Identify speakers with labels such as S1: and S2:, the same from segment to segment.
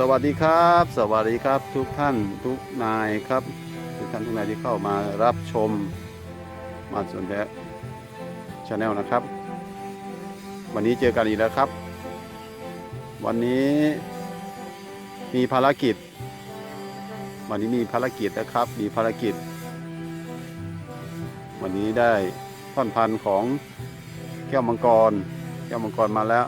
S1: สวัสดีครับ สวัสดีครับทุกท่านทุกนายครับ ทุกท่านทุกนายที่เข้ามารับชมมาสวนแพะชาแนลนะครับ วันนี้เจอกันอีกแล้วครับ วันนี้มีภารกิจ วันนี้มีภารกิจนะครับ มีภารกิจ วันนี้ได้ท่อนพันธุ์ของแก้วมังกร แก้วมังกรมาแล้ว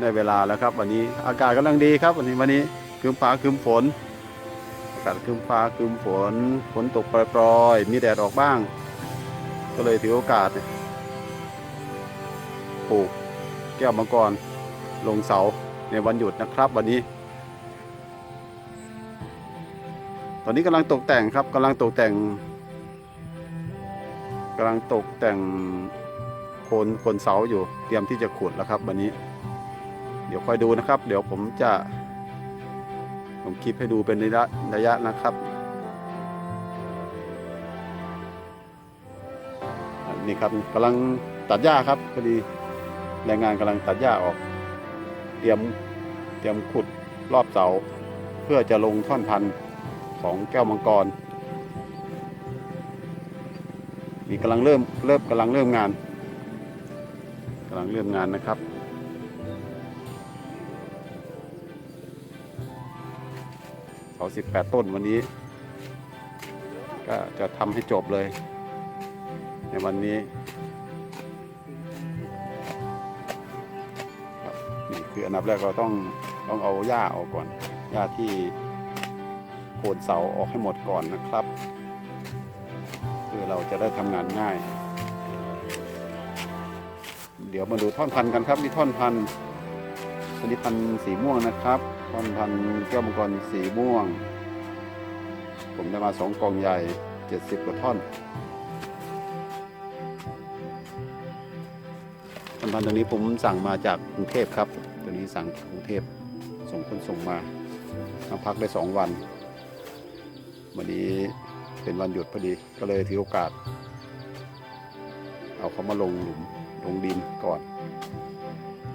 S1: ได้เวลาแล้วครับ วันนี้อากาศกำลังดีครับ วันนี้วันนี้คืมฟ้าคืมฝน อากาศคืมฟ้าคืมฝนฝนตกปล่อยๆมีแดดออกบ้าง ก็เลยถือโอกาสปลูกแก้วมังกรลงเสาในวันหยุดนะครับ วันนี้ ตอนนี้กำลังตกแต่งครับกำลังตกแต่งกำลังตกแต่งโคนโคนเสาอยู่เตรียมที่จะขุดแล้วครับ วันนี้ เดี๋ยวคอยดูนะครับ เดี๋ยวผมจะลงคลิปให้ดูเป็นระยะระยะนะครับนนี่ครับกำลังตัดหญ้าครับพอดีแรงงานกำลังตัดหญ้าออก เตรียมเตรียมขุดรอบเสา เพื่อจะลงท่อนพันธุ์ของแก้วมังกรนี่กำลังเริ่มเริ่มกำลังเริ่มงานกำลังเริ่มงานนะครับ สิบแปดต้นวันนี้ ก็จะทำให้จบเลย ในวันนี้นี่คืออันดับแรกเราต้องต้องเอาหญ้าออกก่อนหญ้าที่โคนเสาออกให้หมดก่อนนะครับเพื่อเราจะได้ทำงานง่าย เดี๋ยวมาดูท่อนพันกันครับมีท่อนพันธุ์ชนิดพันธุ์สีม่วงนะครับ ท่อนพันธุ์แก้วมังกรสีม่วง ผมได้มาสองกองใหญ่ 70 กว่าท่อนท่อนพันธุ์ตัวนี้ผมสั่งมาจากกรุงเทพครับ ตัวนี้สั่งกรุงเทพส่งคนส่งมามาพักได้สองวัน วันนี้เป็นวันหยุดพอดีก็เลยถือโอกาส เอาเขามาลงหลุมลงดินก่อน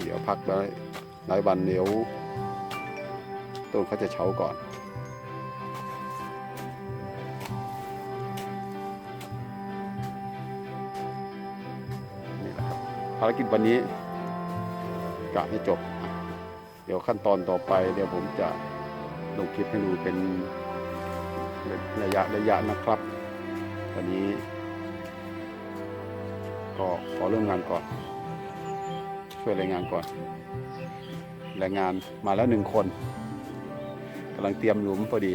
S1: เดี๋ยวพักได้หลายวันเดี๋ยว ต้นเขาจะเฉาก่อน นี่แหละครับภารกิจวันนี้กะให้จบ เดี๋ยวขั้นตอนต่อไป เดี๋ยวผมจะลงคลิปให้ดูเป็นระยะระยะนะครับ วันนี้ ก็ขอเริ่มงานก่อน ช่วยรายงานก่อน แรงงานมาแล้วหนึ่งคนำลังเตรียมหลุมพอดี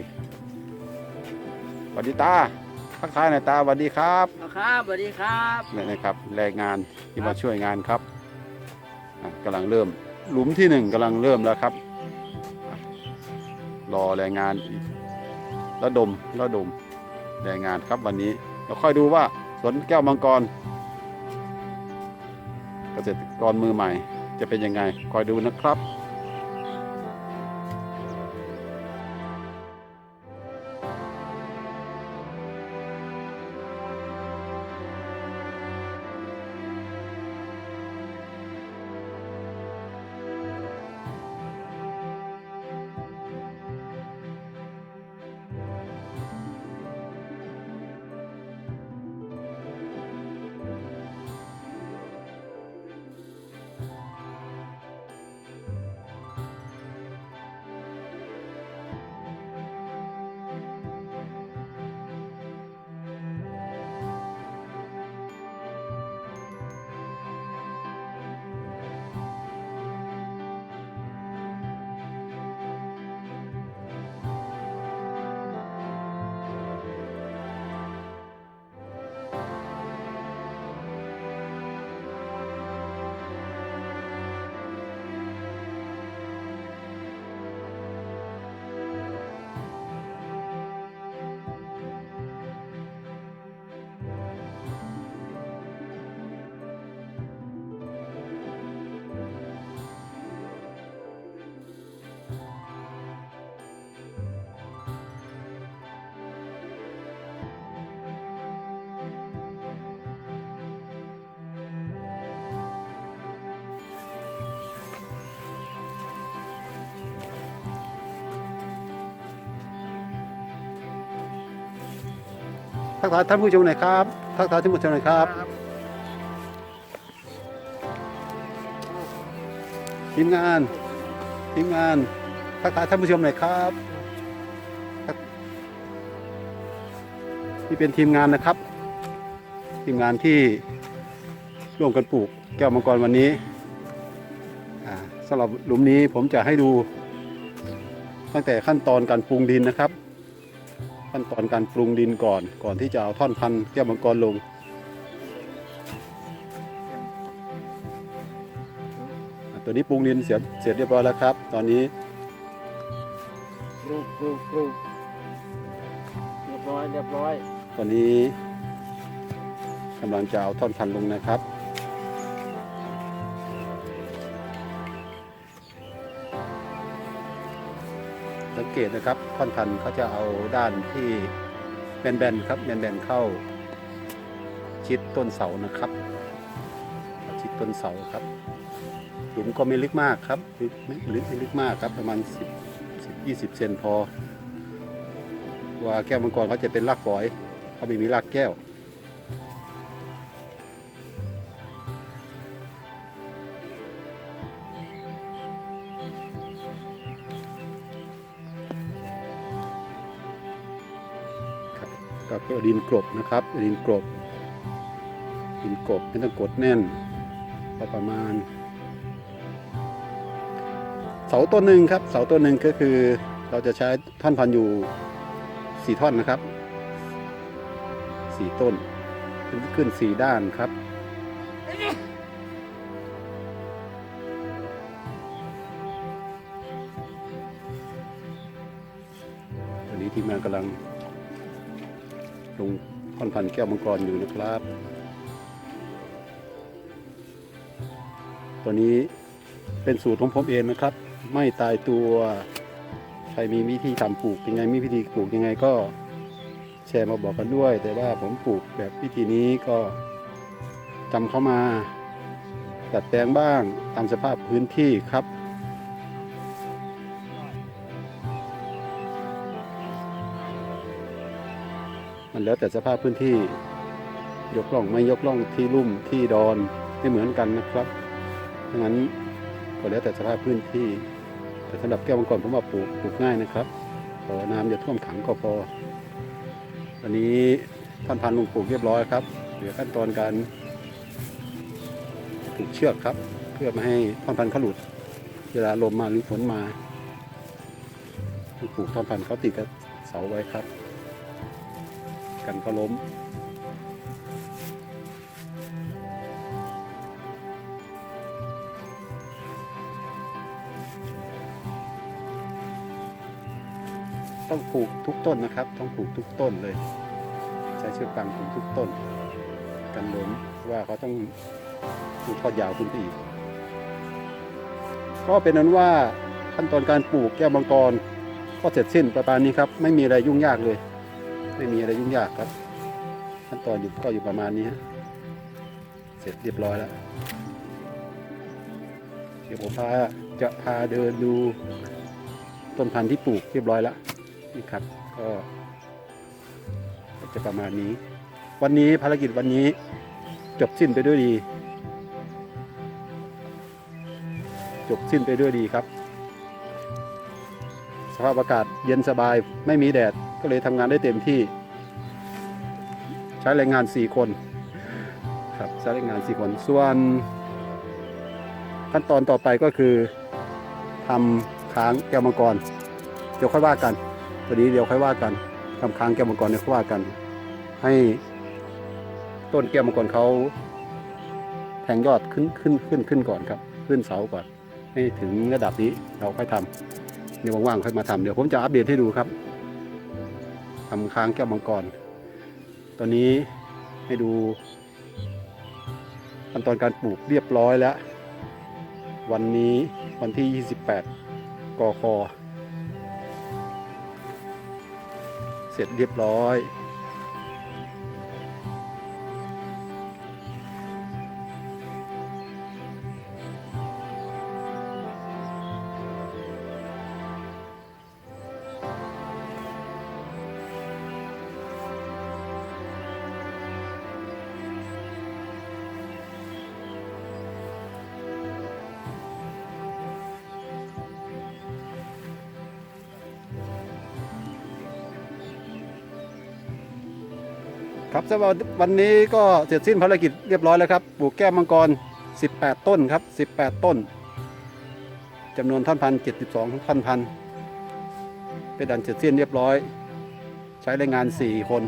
S1: สวัสดีตาทักทายหน่อยตาสวัสดีครับ
S2: ครับสวัสดีครับ
S1: นี่นะครับแรงงานที่มาช่วยงานครับอะกำลังเริ่ม หลุมที่หนึ่งกำลังเริ่มแล้วครับอะรอแรงงานอีกระดมระดมแรงงานครับวันนี้เราค่อยดูว่าสวนแก้วมังกร เกษตรกรมือใหม่ จะเป็นยังไงคอยดูนะครับ ทักทายท่านผู้ชมหน่อยครับ ทักทายท่านผู้ชมหน่อยครับ ทีมงาน ทีมงาน ทักทายท่านผู้ชมหน่อยครับ นี่เป็นทีมงานนะครับ ทีมงานที่ร่วมกันปลูกแก้วมังกรวันนี้สำหรับหลุมนี้ผมจะให้ดูตั้งแต่ขั้นตอนการปรุงดินนะครับ ขั้นตอนการปรุงดินก่อน ก่อนที่จะเอาท่อนพันธุ์แก้วมังกรลงอะตัวนี้ปรุงดินเสร็จเสร็จเรียบร้อยแล้วครับ ตอนนี้
S2: ปลูกปลูกปลูกเรียบร้อยเรียบร้อย
S1: ตอนนี้กำลังจะเอาท่อนพันธุ์ลงนะครับ สังเกตนะครับท่อนพันเขาจะเอาด้านที่แบนๆครับแบนๆเข้า ชิดต้นเสานะครับ ชิดต้นเสาครับ หลุมก็ไม่ลึกมากครับไม่ลึกไม่ลึกมากครับประมาณ 10 10 20เซนพอว่าแก้วมังกรเขาจะเป็นรากฝอยเขาไม่มีรากแก้ว ก็เอดินกลบนะครับ ดินกลบ ดินกลบไม่ต้องกดแน่นก็ประมาณ เสาต้นหนึ่งครับ เสาต้นหนึ่งก็คือ เราจะใช้ท่อนพันอยู่สี่ท่อนนะครับสี่ต้น ขึ้นขึ้นสี่ด้านครับตอนนี้ทีมงานกำลัง ลงท่อนพันธุ์แก้วมังกรอยู่นะครับ ตัวนี้เป็นสูตรของผมเองนะครับ ไม่ตายตัว ใครมีวิธีทำปลูกยังไง มีวิธีปลูกยังไงก็แชร์มาบอกกันด้วย แต่ว่าผมปลูกแบบวิธีนี้ก็จำเข้ามาดัดแปลงบ้างตามสภาพพื้นที่ครับ มันแล้วแต่สภาพพื้นที่ ยกล่องไม่ยกล่องที่ลุ่มที่ดอนไม่เหมือนกันนะครับดังนั้นก็แล้วแต่สภาพพื้นที่ แต่สำหรับแก้วมังกรผมว่าปลูกปลูกง่ายนะครับขอน้ำอย่าท่วมขังก็พออันนี้ท่านพันธุ์ลงปลูกเรียบร้อยครับเหลือขั้นตอนการผูกเชือกครับ เพื่อไม่ให้ท่อนพันธุ์เขาหลุด เวลาลมมาหรือฝนมาปลูกท่อนพันธุ์เขาติดกับเสาไว้ครับ กันเขาล้ม ต้องปลูกทุกต้นนะครับ ต้องปลูกทุกต้นเลย ใช้เชือกฟางปลูกทุกต้น กันล้มว่าเขาต้องปูกทอดยาวขึ้นไปอีก ก็เป็นนั้นว่าขั้นตอนการปลูกแก้วมังกรก็เสร็จสิ้นประมาณนี้ครับ ไม่มีอะไรยุ่งยากเลย ไม่มีอะไรยุ่งยากครับขั้นตอนอยู่ก็อยู่ประมาณนี้ฮะเสร็จเรียบร้อยแล้วเดี๋ยวผมพาจะพาเดินดูต้นพันธุ์ที่ปลูกเรียบร้อยแล้วนี่ครับก็จะประมาณนี้ วันนี้ภารกิจวันนี้จบสิ้นไปด้วยดี จบสิ้นไปด้วยดีครับ สภาพอากาศเย็นสบายไม่มีแดด ก็เลยทำงานได้เต็มที่ ใช้แรงงาน 4 คนครับใช้แรงงาน 4 คน ส่วน ขั้นตอนต่อไปก็คือทำค้างแก้วมังกร เดี๋ยวค่อยว่ากันตัวนี้เดี๋ยวค่อยว่ากันทำค้างแก้วมังกรเดี๋ยวค่อยว่ากัน ให้ต้นแก้วมังกรเขาแทงยอดขึ้นขึ้นขึ้นขึ้นก่อนครับ ขึ้นเสาก่อน ให้ถึงระดับนี้เราค่อยทำเดี๋ยวว่างๆค่อยมาทำเดี๋ยวผมจะอัปเดตให้ดูครับ ทำค้างแก้วมังกร ตอนนี้ให้ดูขั้นตอนการปลูกเรียบร้อยแล้ว วันนี้วันที่ 28กคเสร็จเรียบร้อย ครับสำหรับวันนี้ก็เสร็จสิ้นภารกิจเรียบร้อยแล้วครับปลูกแก้วมังกร 18 ต้นครับ 18 ต้นจำนวนท่อนพัน72ท่อนพันเป็นดันเสร็จสิ้นเรียบร้อย ใช้แรงงาน 4 คน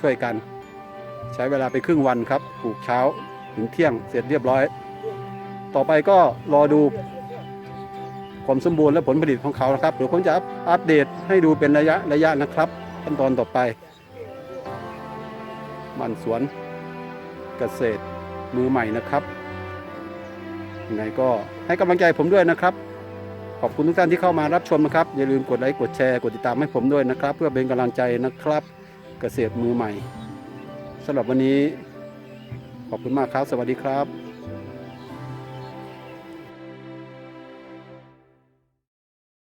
S1: ช่วยกัน ใช้เวลาไปครึ่งวันครับปลูกเช้าถึงเที่ยงเสร็จเรียบร้อย ต่อไปก็รอดูความสมบูรณ์และผลผลิตของเขานะครับเดี๋ยวผมจะอัปอัปเดตให้ดูเป็นระยะระยะนะครับขั้นตอนต่อไป มันสวนเกษตรมือใหม่นะครับยังไงก็ให้กำลังใจผมด้วยนะครับ ขอบคุณทุกท่านที่เข้ามารับชมนะครับ อย่าลืมกดไลค์กดแชร์กดติดตามให้ผมด้วยนะครับ เพื่อเป็นกำลังใจนะครับ เกษตรมือใหม่สำหรับวันนี้ ขอบคุณมากครับ สวัสดีครับ